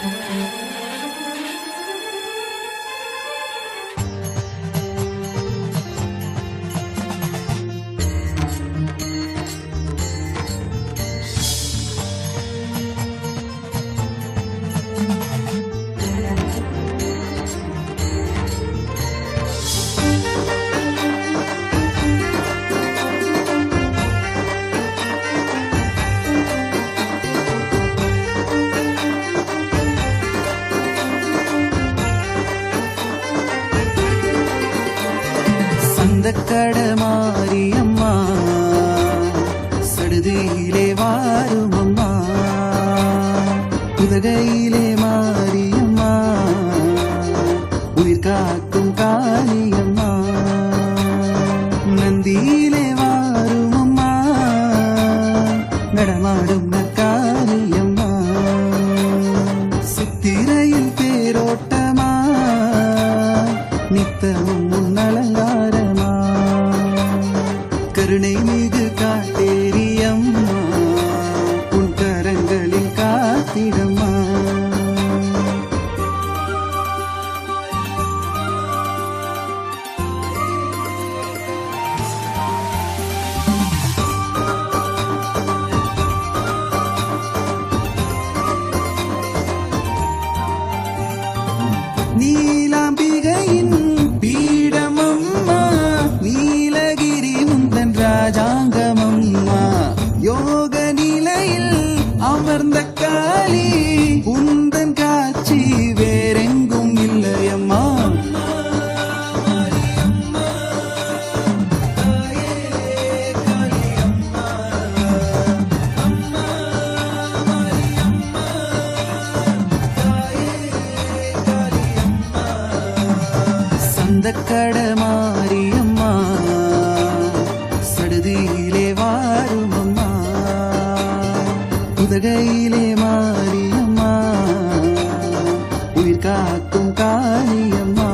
Música சந்தக்கட Mariamma சடுதியிலே வாரும் அம்மா புதகையிலே மாரியம்மா. உயிர் காக்கும் காளியம்மா. நந்தியிலே வாரும் அம்மா நடமாடும் நக்காளியம்மா சித்திரையில் தேரோட்டமா. நித்தமும் முன்னலங்காரமா கருணை காட்டேரியம்மா. உன் கரங்களில் காத்திடம்மா. நீலாம்பிகையின் அமர்ந்த காளி உந்தன் காட்சி வேறெங்கும் இல்லையம்மா. சந்தக்கட மாரியம்மா உதகையிலே மாரியம்மா. உயிர் காக்கும் காளியம்மா